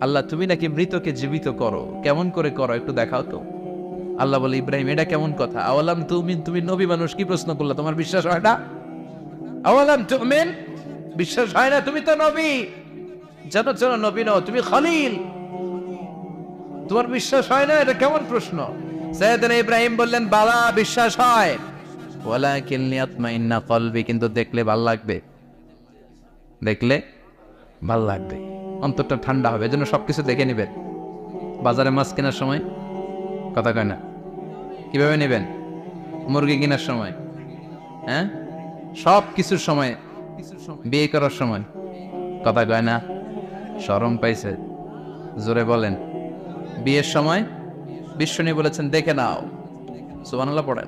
আল্লাহ, তুমি নাকি মৃতকে জীবিত করো? কেমন করে করো? একটু দেখাও তো। আল্লাহ বলে, ইব্রাহিম, এটা কেমন কথা? আওয়ালাম তুমি তুমি নবী মানুষ, কি প্রশ্ন করলা? তোমার বিশ্বাস হয় না? আওয়ালাম তুমিন বিশ্বাস হয় না, তুমি তো নবী। জানো জানো, নবী নও, তুমি খলিল। তোমার বিশ্বাস হয় না? এটা কেমন প্রশ্ন? সৈয়দনা ইব্রাহিম বললেন, বাবা, বিশ্বাস হয়। ওয়ালাকিন লিয়াতমাইন্না কলবি, কিন্তু দেখলে ভালো লাগবে। দেখলে ভালো লাগবে। অন্তরটা ঠান্ডা হবে, এজন্য সব কিছু দেখে নেবেন বাজারে মাছ কেনার সময়? কথা কয় না। কীভাবে নেবেন? মুরগি কেনার সময়? হ্যাঁ? সব কিছুর সময়, বিয়ে করার সময়। কথা কয় না। শরম পাইছে। জোরে বলেন। বিয়ের সময়? বিশ্বনী বলেছেন, দেখে নাও। সুবহানাল্লাহ পড়েন।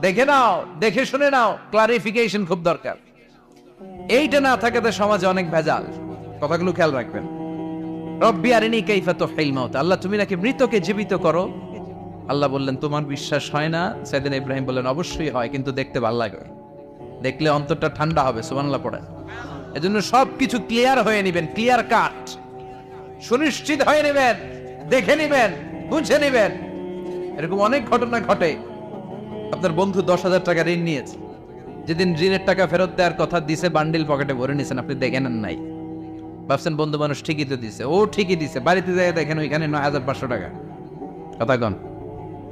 দেখে নাও, দেখে শুনে নাও। ক্লারিফিকেশন খুব দরকার। এইটা না থাকাতে সমাজে অনেক ভেজাল। কথাগুলো খেয়াল রাখবেন। রব্বি আরিনি কাইফা তুহিল মাউত। আল্লাহ, তুমি নাকি মৃতকে জীবিত করো? আল্লাহ বললেন, তোমার বিশ্বাস হয় না? সেদিন ইব্রাহিম বললেন, অবশ্যই হয়, কিন্তু দেখতে ভালো লাগে। দেখলে অন্তরটা ঠান্ডা হবে, সুবহানাল্লাহ পড়েন এজন্য সব কিছু ক্লিয়ার হয়ে নেবেন, ক্লিয়ার কাট। সুনিশ্চিত হয়ে নেবেন, দেখে নেবেন, বুঝে নেবেন। এরকম অনেক ঘটনা ঘটে। আপনার বন্ধু দশ হাজার টাকা ঋণ নিয়েছে। যেদিন ঋণের টাকা ফেরত দেওয়ার কথা দিছে, বান্ডিল পকেটে ভরে নিয়েছেন আপনি দেখেন আর নাই। ভাবছেন বন্ধু মানুষ ঠিকই তো দিছে। ও ঠিকই দিছে। বাড়িতে যাই দেখেন ওইখানে নয় হাজার পাঁচশো টাকা। কথা কন।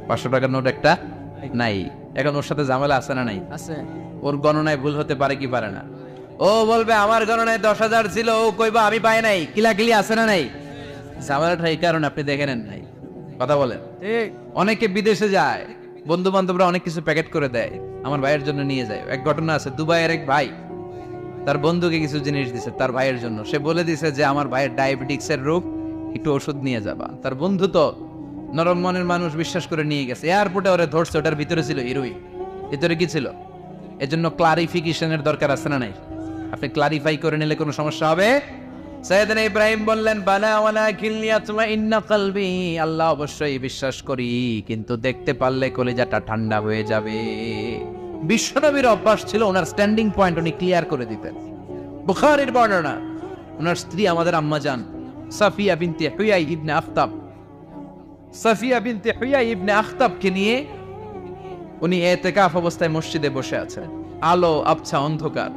পাঁচশো টাকার নোট একটা নাই। এখন ওর সাথে ঝামেলা আছে না নাই? আছে। ওর গণনায় ভুল হতে পারে কি পারে না? ও বলবে আমার গণনায় দশ হাজার ছিল ও কইবা আমি পাই নাই। কিলাকিলি আছে না নাই? ঝামেলাটা এই কারণে আপনি দেখে নেন নাই। কথা বলেন। ঠিক। অনেকে বিদেশে যায়। বন্ধু বান্ধবরা অনেক কিছু প্যাকেট করে দেয়। আমার ভাইয়ের জন্য নিয়ে যায়। এক ঘটনা আছে দুবাইয়ের এক ভাই তার বন্ধুকে কিছু জিনিস দিছে তার ভাইয়ের জন্য। সে বলে দিছে যে, আমার ভাইয়ের ডায়াবেটিক্স এর রোগ, একটু ওষুধ নিয়ে যাবা। তার বন্ধু তো নরম মনের মানুষ বিশ্বাস করে নিয়ে গেছে। এয়ারপোর্টে ওরে ধরছে, ওটার ভিতরে ছিল হিরোইন। ভিতরে কি ছিল? এজন্য ক্লারিফিকেশনের দরকার আছে না নাই? আপনি ক্লারিফাই করে নিলে কোনো সমস্যা হবে? সৈয়দনা ইব্রাহিম বললেন, বালা ওয়ালা কিল্লিয়াতুমা ইন্না কলবি। আল্লাহ অবশ্যই বিশ্বাস করি, কিন্তু দেখতে পারলে কলিজাটা ঠান্ডা হয়ে যাবে। বিশ্বনবীর অভ্যাস ছিল ওনার স্ট্যান্ডিং পয়েন্ট উনি ক্লিয়ার করে দিতেন। বুখারের বর্ণনা, ওনার স্ত্রী আমাদের আম্মা জান, সাফিয়া বিনতে হুয়াই ইবনে আফতাব সাফিয়া বিনতে হুয়াই ইবনে আখতাবকে নিয়ে উনি এতেকাফ অবস্থায় মসজিদে বসে আছেন। আলো, আবছা, অন্ধকার।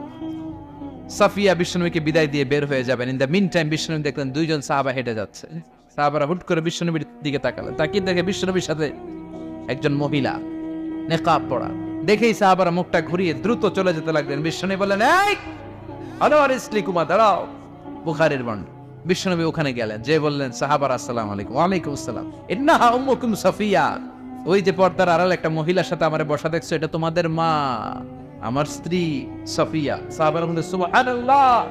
সাফিয়া বিষ্ণুকে বিদায় দিয়ে বের হয়ে যাবেন। In the mean time Vishnu দেখলেন দুইজন সাহাবা হেঁটে যাচ্ছে। সাহাবারা হুট করে বিষ্ণুবীর দিকে তাকালেন। তাকিয়ে দেখে বিষ্ণুবীর সাথে একজন মহিলা নেকাব পড়া। দেখেই সাহাবারা মুখটা ঘুরিয়ে দ্রুত চলে যেতে লাগলেন। বিষ্ণু বললেন, এই হলো আর ইসলি কুমার, দাঁড়াও। বুখারের বর্ণ। বিশ্বনবী ওখানে গেলেন। যে বললেন, সাহাবার, আসসালাম আলাইকুম। ওয়ালাইকুম আসসালাম। ইন্নাহা উম্মুকুম সাফিয়া। ওই যে পর্দার আড়াল একটা মহিলার সাথে আমার বসা দেখছ, এটা তোমাদের মা। আমার স্ত্রী সাফিয়া। সাহাবার মধ্যে সুবহানাল্লাহ।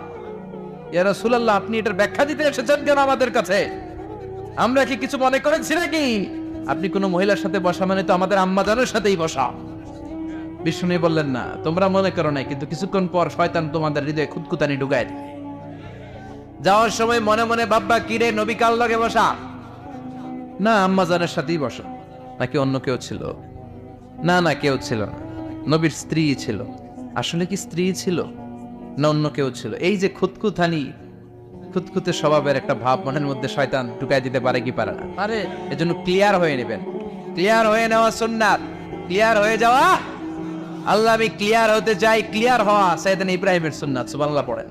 ইয়া রাসূলুল্লাহ, আপনি এটার ব্যাখ্যা দিতে এসেছেন কেন আমাদের কাছে? আমরা কি কিছু মনে করেছি নাকি? আপনি কোনো মহিলার সাথে বসা মানে তো আমাদের আম্মা জানের সাথেই বসা। বিষ্ণু বললেন, না, তোমরা মনে করো নাই, কিন্তু কিছুক্ষণ পর শয়তান তোমাদের হৃদয়ে খুদকুতানি ঢুকায় দিবে। যাওয়ার সময় মনে মনে ভাববা কিরে নবী কাল লগে বসা? না, আম্মা জানের সাথেই বসা। নাকি অন্য কেউ ছিল? না না, কেউ ছিল না। নবীর স্ত্রী ছিল। আসলে কি স্ত্রী ছিল? না, অন্য কেউ ছিল? এই যে খুতকুথানি খুতকুতে স্বভাবের একটা ভাব মনের মধ্যে শয়তান ঢুকাই দিতে পারে কি পারে না। পারে এজন্য ক্লিয়ার হয়ে নেবেন। ক্লিয়ার হয়ে নেওয়া সুন্নাত। ক্লিয়ার হয়ে যাওয়া আল্লাহ, আমি ক্লিয়ার হতে চাই ক্লিয়ার হওয়া সাইদান ইব্রাহিমের সুন্নাত, সুবহানাল্লাহ পড়েন।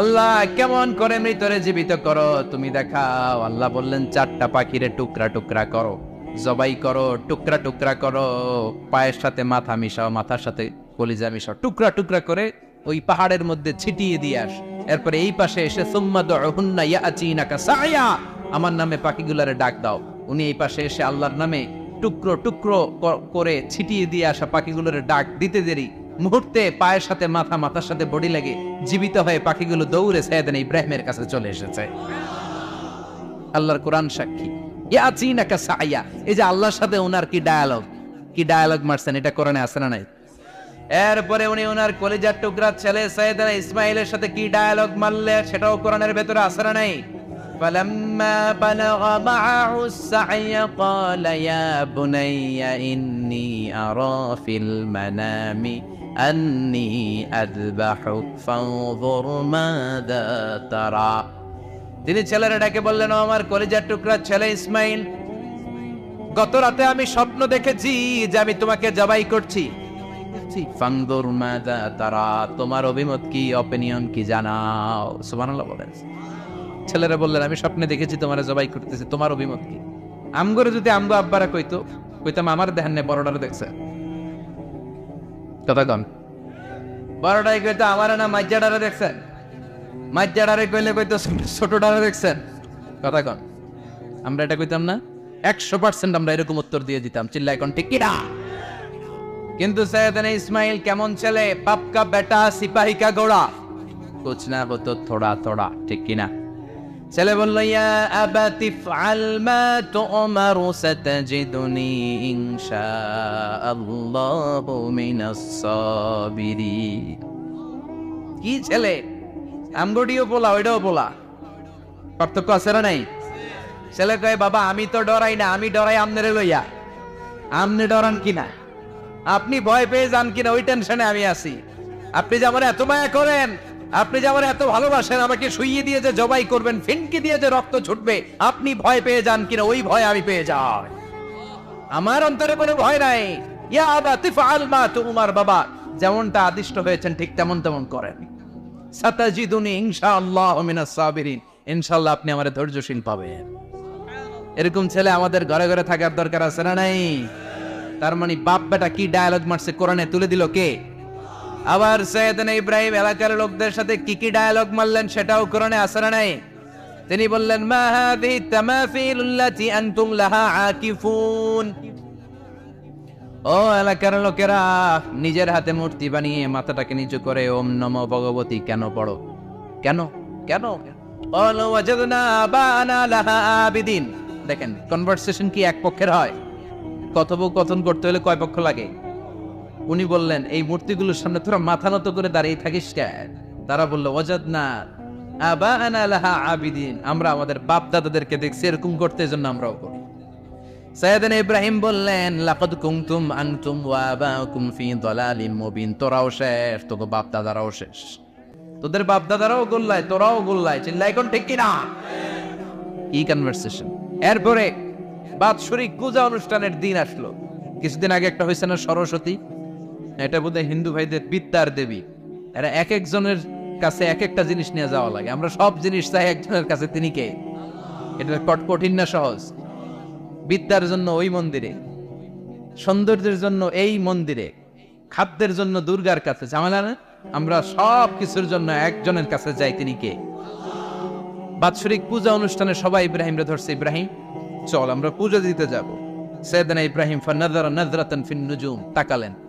আল্লাহ, কেমন করে মৃতরে জীবিত করো? তুমি দেখাও। আল্লাহ বললেন, চারটা পাখিরে টুকরা টুকরা করো, জবাই করো, টুকরা টুকরা করো, পায়ের সাথে মাথা মিশাও, মাথার সাথে কলিজা মিশাও, টুকরা টুকরা করে ওই পাহাড়ের মধ্যে ছিটিয়ে দিয়ে আস। এরপরে এই পাশে এসে, সুম্মা দুহুন্না ইয়াচিনাকা সায়া আমার নামে পাখিগুলারে ডাক দাও। উনি এই পাশে এসে আল্লাহর নামে টুকরো টুকরো করে ছিটিয়ে দিয়ে আসা পাখিগুলোর ডাক দিতে দেরি। মুহূর্তে পায়ের সাথে মাথা, মাথার সাথে বডি লাগে জীবিত হয়ে পাখিগুলো দৌড়ে সাইয়েদান ইব্রাহিমের কাছে চলে এসেছে। আল্লাহর কোরআন সাক্ষী। সায়া এই যে আল্লাহর সাথে ওনার কি ডায়ালগ কি ডায়ালগ মারছেন? এটা কোরআনে আছে না নাই? এরপরে উনি ওনার কলিজার টুকরা ছেলে সৈয়দানা ইসমাইলের সাথে কি ডায়ালগ মারলে সেটাও কোরআনের ভেতরে আছে না নাই? فلما بلغ معه السعي قال يا بني إني أرى في المنام أني أذبحك فانظر ماذا ترى তিনি ছেলেরা ডাকে বললেন "ও আমার কলেজার টুকরা ছেলে ইসমাইল গত রাতে আমি স্বপ্ন দেখেছি যে আমি তোমাকে জবাই করছি ফাংদুর মাদা তারা তোমার অভিমত কি অপিনিয়ন কি জানাও সুবহানাল্লাহ বলেন ছেলেরা বললেন, আমি স্বপ্নে দেখেছি তোমার জবাই করতেছি, তোমার অভিমত কি? আমগরে যদি আমগো আব্বারা কইতো, কইতাম, আমার দেখান নে বড়টারে দেখছে। কথা কন। কইতো, আমার না মাজ্জাডারে দেখছেন মাজ্জাডারে কইলে কইতো দেখছেন আমরা এটা কইতাম না, একশো পার্সেন্ট আমরা এরকম উত্তর দিয়ে দিতাম। চিল্লাই কোন ঠিক কিনা কিন্তু সৈয়দনা ইসমাইল কেমন ছেলে? পাপকা বেটা, সিপাহী কা গোড়া কুছ না হতো, থোড়া থোড়া, ঠিক কিনা? ছেলে বলল, ইয়া আবাতি ফাল মা তুমারু, সাতাজিদুনি ইনশাআল্লাহু মিনাস সাবিরিন. কি ছেলে? আমগডিও বলা ওইটাও বলা পার্থক্য আছে না নাই? ছেলে কয়, বাবা, আমি তো ডরাই না, আমি ডরাই আমনেরে লইয়া। আমনে ডরান কিনা আপনি ভয় পেয়ে যান কিনা ওই টেনশনে আমি আছি। আপনি যে আমার এত মায়া করেন আপনি যে আমার এত ভালোবাসেন, আমাকে শুইয়ে দিয়ে যে জবাই করবেন, ফিনকি দিয়ে যে রক্ত ছুটবে, আপনি ভয় পেয়ে যান কিনা, ওই ভয় আমি পেয়ে যাই। আমার অন্তরে কোনো ভয় নাই। ইয়া বাবা। যেমনটা আদিষ্ট হয়েছেন, ঠিক তেমন তেমন করেন। সাতাজিদুনি ইনশাআল্লাহ মিনাস সাবিরিন। ইনশাআল্লাহ আপনি আমার ধৈর্যশীল পাবেন। এরকম ছেলে আমাদের ঘরে ঘরে থাকার দরকার আছে না নাই? তার মানে বাপ বেটা কি ডায়ালগ মারছে, কোরআনে তুলে দিল কে? আবার সৈয়দন ইব্রাহিম এলাকার লোকদের সাথে কি কি ডায়ালগ মারলেন সেটাও করণে আসারা নাই? তিনি বললেন ও এলাকার লোকেরা, নিজের হাতে মূর্তি বানিয়ে মাথাটাকে নিচু করে, ওম নমো ভগবতী, কেন পড়ো? কেন? কেন? দেখেন কনভার্সেশন কি এক পক্ষের হয়? কথোপকথন করতে হলে কয় পক্ষ লাগে? উনি বললেন, এই মূর্তিগুলোর সামনে তোরা মাথা নত করে দাঁড়িয়ে থাকিস কেন তারা বলল ওয়াজাদ না আবা আবিদিন, আমরা আমাদের বাপ দাদাদেরকে দেখছি, এরকম করতে এজন্য আমরাও করি। সাইয়েদানা ইব্রাহিম বললেন, লাকাদ কুনতুম আনতুম ওয়া আবাউকুম ফি দালালিম তোরাও শেষ তোকে বাপ দাদারাও শেষ। তোদের বাপ দাদারাও গোল্লায়, তোরাও গোল্লায় চিল্লাই কোন ঠিক কিনা? কি কনভারসেশন এরপরে বাৎসরিক পূজা অনুষ্ঠানের দিন আসলো। কিছুদিন আগে একটা হয়েছে না সরস্বতী? এটা বোধহয় হিন্দু ভাইদের বিদ্যার দেবী। এরা এক একজনের কাছে এক একটা জিনিস নিয়ে যাওয়া লাগে। আমরা সব জিনিস চাই একজনের কাছে, তিনি কে? এটা কঠিন না সহজ। বিদ্যার জন্য ওই মন্দিরে, সৌন্দর্যের জন্য এই মন্দিরে, খাদ্যের জন্য দুর্গার কাছে। ঝামেলা না? আমরা সব কিছুর জন্য একজনের কাছে যাই, তিনি কে? বাৎসরিক পূজা অনুষ্ঠানে সবাই ইব্রাহিমরে ধরছে। ইব্রাহিম, চল, আমরা পূজা দিতে যাব। সৈয়দনা ইব্রাহিম ফানাদারা নাজরাতান ফিন নুজুম, তাকালেন।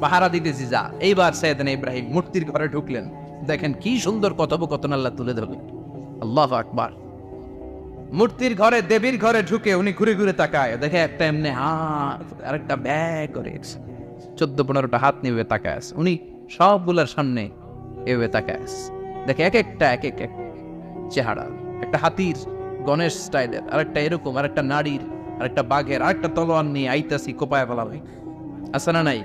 পাহারা দিতেছি, যা। এইবার সাইয়েদিন ইব্রাহিম মূর্তির ঘরে ঢুকলেন। দেখেন কি সুন্দর কথোপকথন আল্লাহ তুলে ধরলেন আল্লাহ আকবার। মূর্তির ঘরে, দেবীর ঘরে ঢুকে উনি ঘুরে ঘুরে তাকায়। দেখে একটা এমনি হাত, আরেকটা ব্যাগ করে চোদ্দ পনেরোটা হাত নিয়ে তাকায়। উনি সবগুলার সামনে এভাবে তাকায়। দেখে এক একটা, এক এক এক চেহারা। একটা হাতির, গণেশ স্টাইলের, আরেকটা এরকম, আরেকটা নারীর, আরেকটা বাঘের, আরেকটা তলোয়ার নিয়ে আইতাছি কোপায় ভাই আছে না নাই?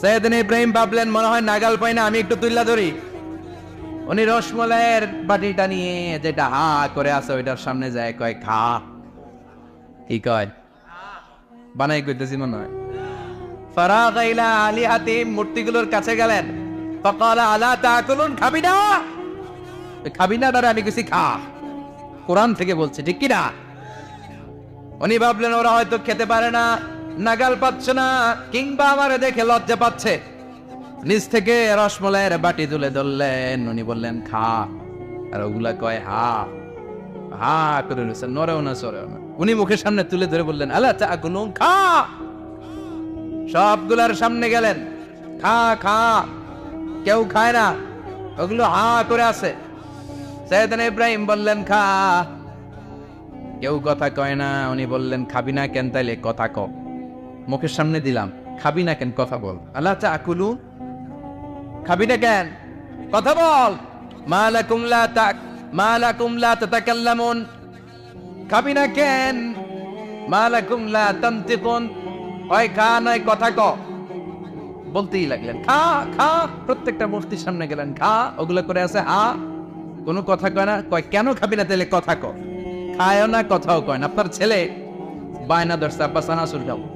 সৈয়দিন ইব্রাহিম ভাবলেন, মনে হয় নাগাল পাই না, আমি একটু তুল্লা ধরি। উনি রসমলাইয়ের বাটিটা নিয়ে যেটা হা করে আছে, ওইটার সামনে যায়, কয়, খা। কি কয়? বানাই কইতেছি মনে হয়। ফারাগ ইলা আলিহাতিম মূর্তিগুলোর কাছে গেলেন। ফাকালা, আলা তাকুলুন, খাবি না? খাবি না আমি কিছু খা। কোরআন থেকে বলছে, ঠিক কি না? উনি ভাবলেন, ওরা হয়তো খেতে পারে না। নাগাল পাচ্ছে না, কিংবা আমারে দেখে লজ্জা পাচ্ছে। নিচ থেকে রসমলাইয়ের বাটি তুলে ধরলেন, উনি বললেন, খা। আর ওগুলা কয়, হা। হা, করে রয়েছে নরেও না সরেও না। উনি মুখের সামনে তুলে ধরে বললেন আল্লাহ চা গুনুন খা। সবগুলার সামনে গেলেন, খা খা। কেউ খায় না, ওগুলো হা করে আছে। সৈয়দান ইব্রাহিম বললেন, খা। কেউ কথা কয় না, উনি বললেন, খাবি না কেন তাইলে কথা ক। মুখের সামনে দিলাম। খাবি না কেন? কথা বল। আল্লাহ চা আকুলু খাবি না কেন? কথা বল। মালাকুম লা তাক মালাকুম লা তাতাকাল্লামুন। খাবি না কেন? মালাকুম লা তানতিকুন। হয়, খা, নয়, কথা ক। বলতেই লাগলেন, খা খা। প্রত্যেকটা মূর্তির সামনে গেলেন, খা। ওগুলো করে আছে হা কোনো কথা কয় না? কয়, কেন খাবি না? তাহলে কথা ক। খায়ও না, কথাও কয় না। আপনার ছেলে বায়না ধরছে, আব্বা চানাচুর খাও।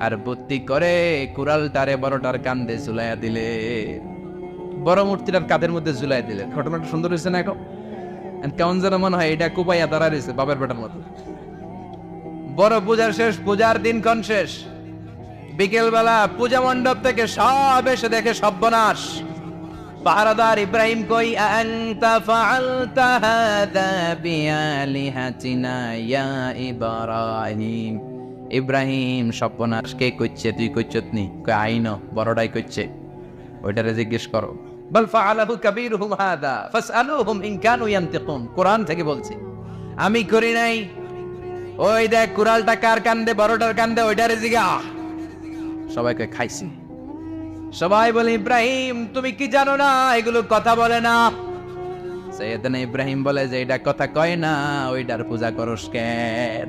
আর বুদ্ধি করে কুড়ালটারে বড়টার কান্দে ঝুলাইয়া দিলে। বড় মূর্তিটার কাঁধের মধ্যে ঝুলাই দিলে। ঘটনাটা সুন্দর হয়েছে না এখন? কেমন যেন মনে হয় এটা কুপাইয়া দাঁড়া রয়েছে বাবার বেটার মতো। বড় পূজার শেষ, পূজার দিন কোন শেষ? বিকেল বেলা পূজা মণ্ডপ থেকে সব এসে দেখে সর্বনাশ। পাহারাদার ইব্রাহিম কই, আনতা ফাআলতা হাদা বিআলিহাতিনা ইয়া ইব্রাহিম? ইব্রাহিম সর্বনাশ কে কইছে তুই কইছত নি? কই আইন বড়টাই কইছে ওইটারে জিজ্ঞেস করো। বল ফাআলাহু কাবীরুহুম হাদা, ফাসআলুহুম ইন কানু ইয়ানতিকুন। কোরআন থেকে বলছি, আমি করি নাই। ওই দেখ, কুড়ালটা কার কান্দে, বড়টার কান্দে, ওইটারে জিগা। সবাইকে খাইছি। সবাই বলে, ইব্রাহিম, তুমি কি জানো না? এগুলো কথা বলে না। সৈয়দনা ইব্রাহিম বলে যে এটা কথা কয় না ওইটার পূজা করস কেন?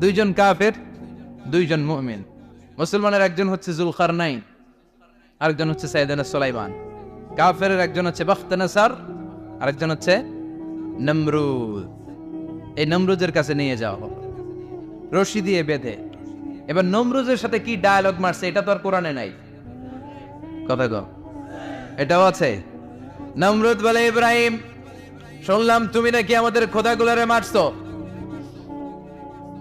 দুইজন কাফের, দুইজন মুমিন। মুসলমানের একজন হচ্ছে জুলখার নাইন আরেকজন হচ্ছে সাইদানা সোলাইমান। কাফের একজন হচ্ছে বখতানাসার, আরেকজন হচ্ছে নমরুদ। এই নমরুজের কাছে নিয়ে যাওয়া রশি দিয়ে বেঁধে। এবার নমরুজের সাথে কি ডায়ালগ মারছে, এটা তো আর কোরআনে নাই। কথা গো এটাও আছে। নমরুদ বলে, ইব্রাহিম, শুনলাম তুমি নাকি আমাদের খোদাগুলারে মারছো।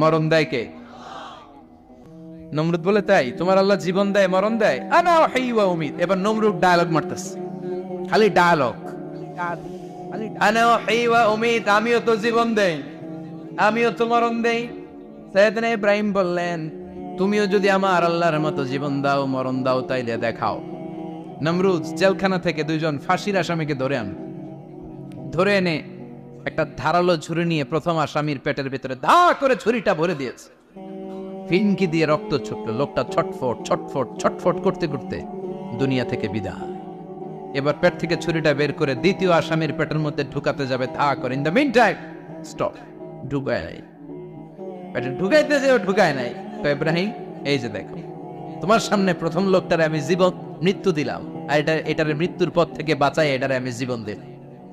মরণ দেয় কে? নমরুদ বলে, তাই, তোমার আল্লাহ জীবন দেয়, মরণ দেয়? আনা ওয়াহি ওয়া উমিদ এবার নমরুদ ডায়ালগ মারতেছে। খালি ডায়ালগ আনা উহয়ী ওয়া উমীত, আমিও তো জীবন দেই, আমিও তো মরণ দেই। সৈয়দনা ইব্রাহিম বললেন, তুমিও যদি আমার আল্লাহর মতো জীবন দাও, মরণ দাও, তাইলে দেখাও। নমরুদ জেলখানা থেকে দুইজন ফাঁসির আসামিকে ধরে আন। ধরে এনে একটা ধারালো ছুরি নিয়ে প্রথম আসামির পেটের ভিতরে ধা করে ছুরিটা ভরে দিয়েছে। ফিনকি দিয়ে রক্ত ছুটলো, লোকটা ছটফট ছটফট ছটফট করতে করতে দুনিয়া থেকে বিদায়। এবার পেট থেকে ছুরিটা বের করে দ্বিতীয় আসামির পেটের মধ্যে ঢুকাতে যাবে ধা করে। In the mean time stop ঢুকায় নাই পেটে ঢুকাইতে যে ঢুকায় নাই। তো ইব্রাহিম, এই যে দেখো, তোমার সামনে প্রথম লোকটারে আমি জীবন, মৃত্যু দিলাম। আর এটা, এটারে মৃত্যুর পথ থেকে বাঁচাই, এটারে আমি জীবন দিলাম।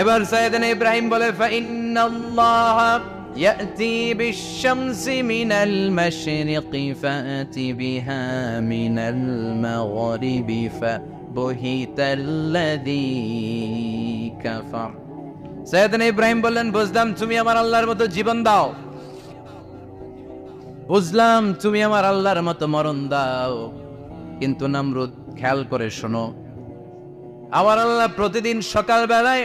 এবার সৈয়দান ইব্রাহিম বলে ফাইন্নাল্লাহ يأتي بالشمس من المشرق فأت بها من المغرب فبهت الذي كفر সৈয়দান ইব্রাহিম বললেন বুঝলাম তুমি আমার আল্লাহর মতো জীবন দাও বুঝলাম তুমি আমার আল্লাহর মতো মরণ দাও কিন্তু নামরুদ খেয়াল করে শোনো আমার আল্লাহ প্রতিদিন সকাল বেলায়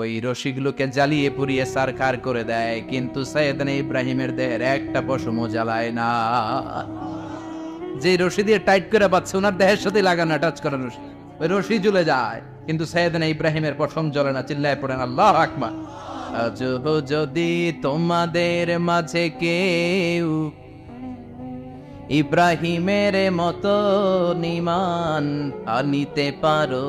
ওই রশিগুলোকে জ্বালিয়ে পুড়িয়ে সারখার করে দেয়, কিন্তু সৈয়দনা ইব্রাহিমের দেহের একটা পশমও জ্বালায় না। যে রশি দিয়ে টাইট করে পাচ্ছে ওনার দেহের সাথে লাগানো টাচ করা রশি। ওই রশি জ্বলে যায়, কিন্তু সৈয়দনা ইব্রাহিমের পশম জ্বলে না, চিল্লায় পড়েন আল্লাহ আকবার। আজ যদি তোমাদের মাঝে কেউ ইব্রাহিমের মতো নিমান আনিতে পারো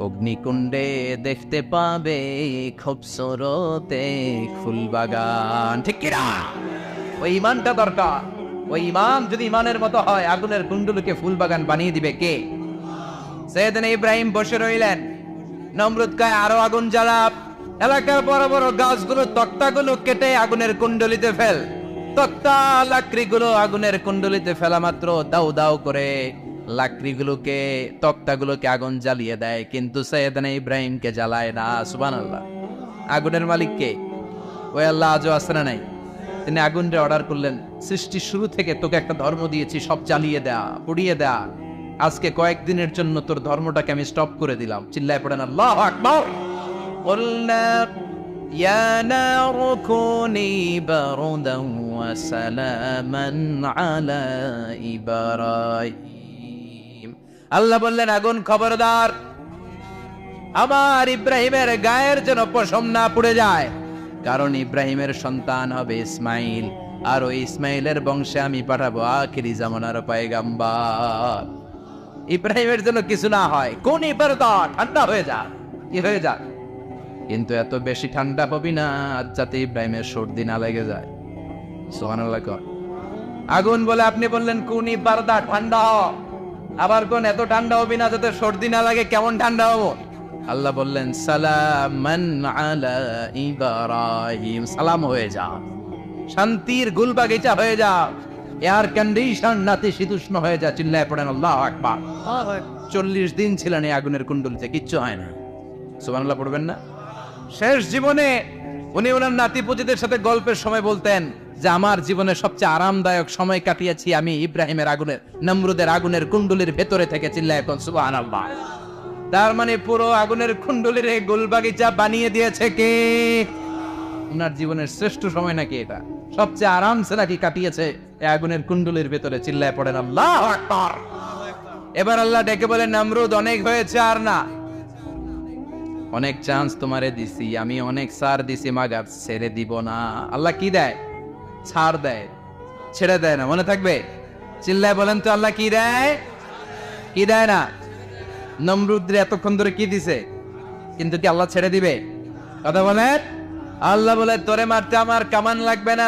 অগ্নিকুণ্ডে দেখতে পাবে খুবসুরতে ফুলবাগান ঠিক কিনা ওই ইমানটা দরকার। ওই ইমান যদি ইমানের মতো হয়, আগুনের কুণ্ডুলকে ফুলবাগান বানিয়ে দিবে কে? সেদিন ইব্রাহিম বসে রইলেন। নমরুদ কায়, আরও আগুন জ্বালাপ এলাকার বড় বড় গাছগুলো, তক্তাগুলো কেটে আগুনের কুণ্ডলিতে ফেল। তক্তা লাকড়িগুলো আগুনের কুণ্ডলিতে ফেলা মাত্র দাউ দাউ করে। লাকড়িগুলোকে তক্তাগুলোকে আগুন জ্বালিয়ে দেয় কিন্তু সৈয়দনা ইব্রাহিমকে জ্বালায় না সুবহানাল্লাহ আগুনের মালিক কে ওই আল্লাহ আজও আসে না নাই তিনি আগুনটা অর্ডার করলেন সৃষ্টির শুরু থেকে তোকে একটা ধর্ম দিয়েছি সব জ্বালিয়ে দেয়া পুড়িয়ে দেয়া আজকে কয়েকদিনের জন্য তোর ধর্মটাকে আমি স্টপ করে দিলাম চিল্লায় পড়েন আল্লাহ আকবার قلنا يا نار كوني بردا وسلاما على إبراهيم আল্লাহ বললেন, আগুন খবরদার। আমার ইব্রাহিমের গায়ের যেন পশম না পুড়ে যায়। কারণ ইব্রাহিমের সন্তান হবে ইসমাইল। আর ওই ইসমাইলের বংশে আমি পাঠাবো আখিরি জামানার পায়গাম্বার। ইব্রাহিমের জন্য কিছু না হয়। কোন ইবারদা ঠান্ডা হয়ে যা কি হয়ে যা কিন্তু এত বেশি ঠান্ডা পাবি না যাতে ইব্রাহিমের সর্দি না লেগে যায়। সোহানাল্লাহ আগুন বলে আপনি বললেন, কোন ইবারদা ঠান্ডা আবার কোন এত ঠান্ডা হবি না যাতে সর্দি না লাগে কেমন ঠান্ডা হব? আল্লাহ বললেন সালামান আলা ইব্রাহিম। সালাম হয়ে যা। শান্তির গুল বাগিচা হয়ে যা। এয়ার কন্ডিশন নাতে শীতুষ্ণ হয়ে যা চিল্লায় পড়েন আল্লাহ আকবার। চল্লিশ দিন ছিলেন এই আগুনের কুণ্ডলিতে কিচ্ছু হয় না। সুবহানাল্লাহ পড়বেন না? শেষ জীবনে উনি ওনার নাতি পুতিদের সাথে গল্পের সময় বলতেন যে আমার জীবনে সবচেয়ে আরামদায়ক সময় কাটিয়েছি আমি ইব্রাহিমের আগুনের, নমরুদের আগুনের কুণ্ডলির ভেতরে থেকে চিল্লায় এখন, সুবহানাল্লাহ। তার মানে পুরো আগুনের কুণ্ডলির এই গোলবাগিচা বানিয়ে দিয়েছে কে? ওনার জীবনের শ্রেষ্ঠ সময় নাকি এটা? সবচেয়ে আরামসে নাকি কাটিয়েছে আগুনের কুণ্ডলির ভেতরে, চিল্লায় পড়েন আল্লাহ এবার আল্লাহ ডেকে বলে, নামরুদ, অনেক হয়েছে আর না? অনেক চান্স তোমারে দিছি, আমি অনেক সার দিছি, মাগার ছেড়ে দিব না। আল্লাহ কি দেয়? ছাড় দেয়, ছেড়ে দেয় না, মনে থাকবে? চিল্লায় বলেন তো আল্লাহ কি দেয়? কি দেয় না? নমরুদ্রে এতক্ষণ ধরে কি দিছে? কিন্তু কি আল্লাহ ছেড়ে দিবে? কথা বলেন? আল্লাহ বলে, তোরে মারতে আমার কামান লাগবে না,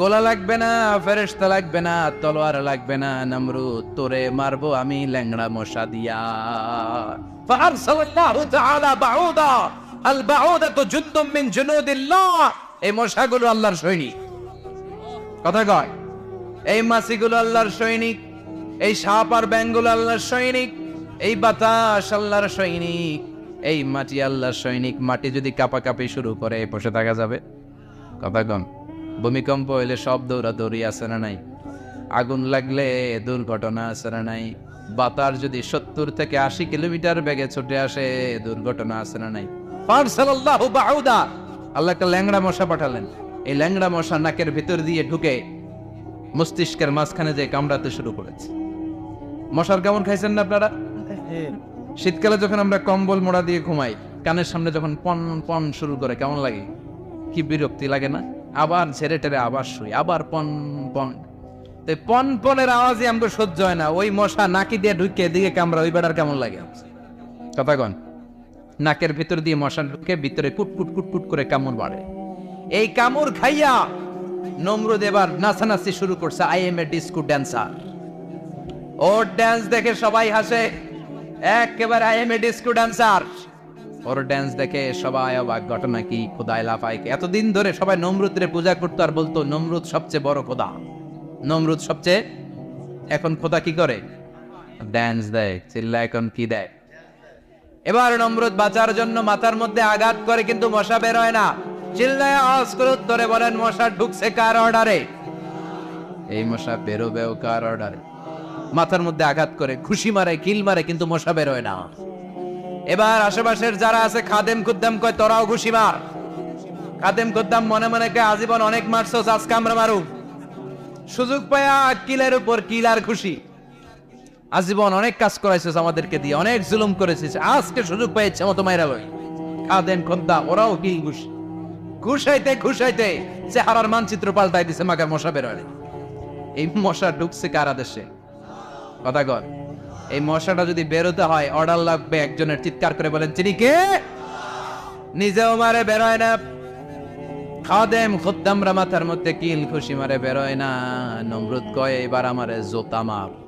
গোলা লাগবে না ফেরেস্তা লাগবে না, তলোয়ার লাগবে না নমরু তোরে মারবো আমি ল্যাংড়া মশা দিয়া। আল এই মশাগুলো আল্লাহর সৈনিক। কথা কয়। এই মাছিগুলো আল্লাহর সৈনিক, এই সাপ আর ব্যাঙগুলো আল্লাহর সৈনিক, এই বাতাস আল্লাহর সৈনিক, এই মাটি আল্লাহর সৈনিক। মাটি যদি কাপাকাপি শুরু করে বসে থাকা যাবে। কথা কন, ভূমিকম্প হইলে সব দৌড়াদৌড়ি আছে না নাই? আগুন লাগলে দুর্ঘটনা আছে না নাই? বাতার যদি সত্তর থেকে আশি কিলোমিটার বেগে ছুটে আসে, দুর্ঘটনা আছে না নাই? আল্লাহ একটা ল্যাংড়া মশা পাঠালেন। এই ল্যাংড়া মশা নাকের ভিতর দিয়ে ঢুকে মস্তিষ্কের মাঝখানে যে কামড়াতে শুরু করেছে। মশার কেমন খাইছেন না আপনারা? শীতকালে যখন আমরা কম্বল মোড়া দিয়ে ঘুমাই, কানের সামনে যখন পন পন শুরু করে, কেমন লাগে? কি বিরক্তি লাগে না? আবার ছেড়ে টেরে আবার শুই, আবার পন পন। পন, পনেরো আওয়াজই আমাকে সহ্য হয় না। ওই মশা নাকি দিয়ে ঢুকে দিকে কামড়া ওই বেড়ার কেমন লাগে? কথা কন। নাকের ভিতর দিয়ে মশা ঢুকে, ভিতরে কুট কুট কুট কুট করে কামড় বাড়ে। এই কামড় খাইয়া নমরুদ এবার নাচানাচি শুরু করছে I am a disco dancer or dance দেখে সবাই হাসে, একেবারে I am a disco dancer or dance দেখে সবাই অবাক, ঘটনা কি খোদাই লাফাই এতদিন ধরে সবাই নমরুদের পূজা করতো আর বলতো, নমরুদ সবচেয়ে বড় খোদা। নমরুদ সবচেয়ে এখন খোদা কি করে? ড্যান্স দেয় চিল্লা এখন কি দেয়? এবার নমরুদ বাঁচার জন্য মাথার মধ্যে আঘাত করে, কিন্তু মশা বের হয় না। চিল্লায় আওয়াজ করে উত্তরে বলেন, মশা ঢুকছে কার অর্ডারে? এই মশা বেরোবেও কার অর্ডারে? মাথার মধ্যে আঘাত করে খুশি মারে, কিল মারে, কিন্তু মশা বেরোয় না। এবার আশেপাশের যারা আছে, খাদেম খুদ্দাম কয়, তোরাও ঘুষি মার। খাদেম খুদ্দাম মনে মনে কয়, আজীবন অনেক মারছো আজকে আমরা মারুক সুযোগ পায়া কিলের উপর কিল আর খুশি আজীবন অনেক কাজ করাইছিস আমাদেরকে দিয়ে, অনেক জুলুম করেছিস, আজকে সুযোগ পেয়েছে মতো মাইরা খাদেম খদ্দা ওরাও কিল ঘুষ। ঘুষাইতে ঘুষাইতে চেহারার মানচিত্র পাল্টাই দিছে মাগার মশা বেরোয় এই মশা ঢুকছে কারা দেশে? কথা কর এই মশাটা যদি বেরোতে হয়, অর্ডার লাগবে একজনের। চিৎকার করে বলেন, চিনি কে? নিজেও মারে, বেরোয় না। খাদেম খুদ্দামরা মাথার মধ্যে কিল খুশি মারে, বেরোয় না। নমরুদ কয় এবার আমারে জোতা মার।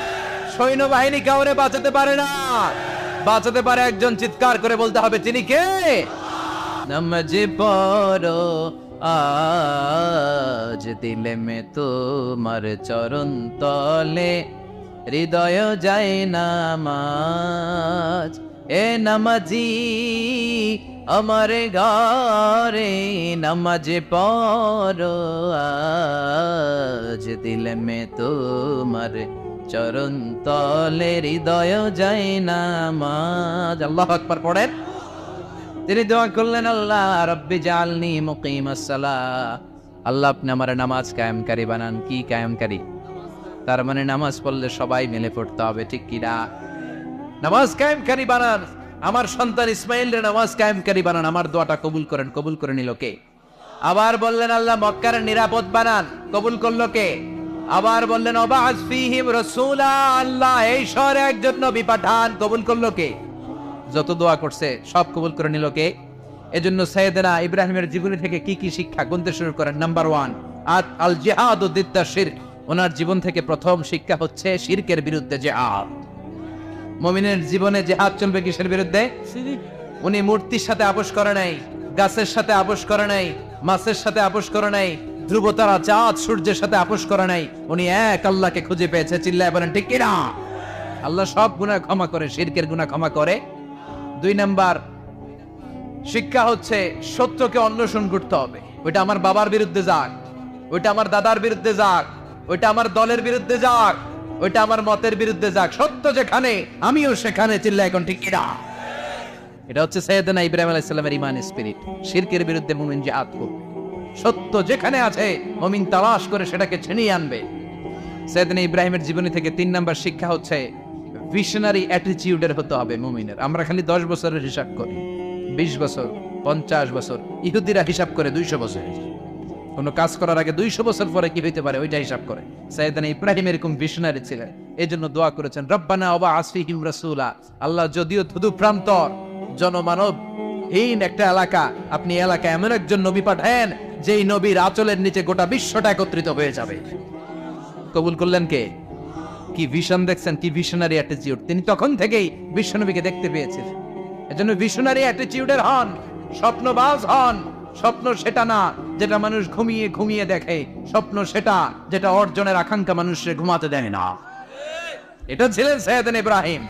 সৈন্যবাহিনী কাউরে বাঁচাতে পারে না। বাঁচাতে পারে একজন চিৎকার করে বলতে হবে তিনি কে? নমজে পড়ো, আজ দিলে মে তোমার চরণ তলে, হৃদয় যায় নামাজ। এ নামাজি, আমার ঘরে নামাজে পড়ো, আজ দিল মে তোমার চরণ তলে হৃদয় যায় নামাজ আল্লাহ আকবার পড়েন। তিনি দোয়া করলেন, আল্লাহ, রব্বি জালনি মুকিম আল্লাহ, আপনি আমার নামাজ কায়েমকারী বানান। কি কায়েমকারী? তার মানে নামাজ পড়লে সবাই মিলে পড়তে হবে, ঠিক কি না? নামাজ কায়েমকারী বানান। আমার সন্তান ইসমাইল রে নামাজ কায়েমকারী বানান। আমার দোয়াটা কবুল করেন। কবুল করে নিল কে? আবার বললেন, আল্লাহ, মক্কার নিরাপদ বানান। কবুল করল কে? আবার বললেন অবাজ ফিহিম রসুলা, আল্লাহ এই শহরে একজন নবী পাঠান। কবুল করল কে? যত দোয়া করছে, সব কবুল করে নিল কে? এজন্য সৈয়দনা ইব্রাহিমের জীবনী থেকে কি কি শিক্ষা গুনতে শুরু করেন? নাম্বার ওয়ান, আত আল জিহাদ শিরক। ওনার জীবন থেকে প্রথম শিক্ষা হচ্ছে শিরকের বিরুদ্ধে জেহাদ। মমিনের জীবনে জেহাদ চলবে কিসের বিরুদ্ধে? উনি মূর্তির সাথে আপোষ করে নাই, গাছের সাথে আপোষ করে নাই, মাছের সাথে আপোষ করে নাই ধ্রুবতারা চাঁদ সূর্যের সাথে আপোষ করে নাই। উনি এক আল্লাহকে খুঁজে পেয়েছে, চিল্লায় বলেন, ঠিক কিনা? আল্লাহ সব গুনাহ ক্ষমা করে, শিরকের গুনাহ ক্ষমা করে। দুই নাম্বার, শিক্ষা হচ্ছে সত্যকে অন্বেষণ করতে হবে। ওইটা আমার বাবার বিরুদ্ধে যাক, ওইটা আমার দাদার বিরুদ্ধে যাক, ওইটা আমার দলের বিরুদ্ধে যাক, ওইটা আমার মতের বিরুদ্ধে যাক। সত্য যেখানে, আমিও সেখানে চিল্লা এখন, ঠিক কিনা? এটা হচ্ছে সৈয়দনা ইব্রাহিম আলাইহিস সালামের ইমান স্পিরিট শিরকের বিরুদ্ধে মুমিন জিহাদ করবে। সত্য যেখানে আছে, মুমিন তালাশ করে সেটাকে ছিনিয়ে আনবে। সৈয়দনা ইব্রাহিমের জীবনী থেকে তিন নাম্বার শিক্ষা হচ্ছে ভিশনারি অ্যাটিটিউডের হতে হবে মুমিনের। আমরা খালি দশ বছরের হিসাব করি, বিশ বছর, পঞ্চাশ বছর, ইহুদিরা হিসাব করে দুইশো বছর কোন কাজ করার আগে দুইশো বছর পরে কি হইতে পারে ওইটা হিসাব করে। ইব্রাহিম এরকম ভিশনারি ছিলেন এই জন্য দোয়া করেছেন, রব্বানা অবা আসফিহিম আল্লাহ যদিও ধুধু প্রান্তর, জনমানব, হীন একটা এলাকা, আপনি এলাকায় এমন একজন নবী পাঠায়েন যেই নবীর আচলের নিচে গোটা বিশ্বটা একত্রিত হয়ে যাবে। কবুল করলেন কে? কি ভিশন দেখছেন? কি ভিশনারি অ্যাটিটিউড তিনি তখন থেকেই বিশ্বনবীকে দেখতে পেয়েছেন। এজন্য ভিশনারি অ্যাটিটিউডের হন, স্বপ্নবাজ হন, স্বপ্ন সেটা না, যেটা মানুষ ঘুমিয়ে ঘুমিয়ে দেখে, স্বপ্ন সেটা, যেটা অর্জনের আকাঙ্ক্ষা মানুষের ঘুমাতে দেয় না। এটা ছিলেন সৈয়দ ইব্রাহিম।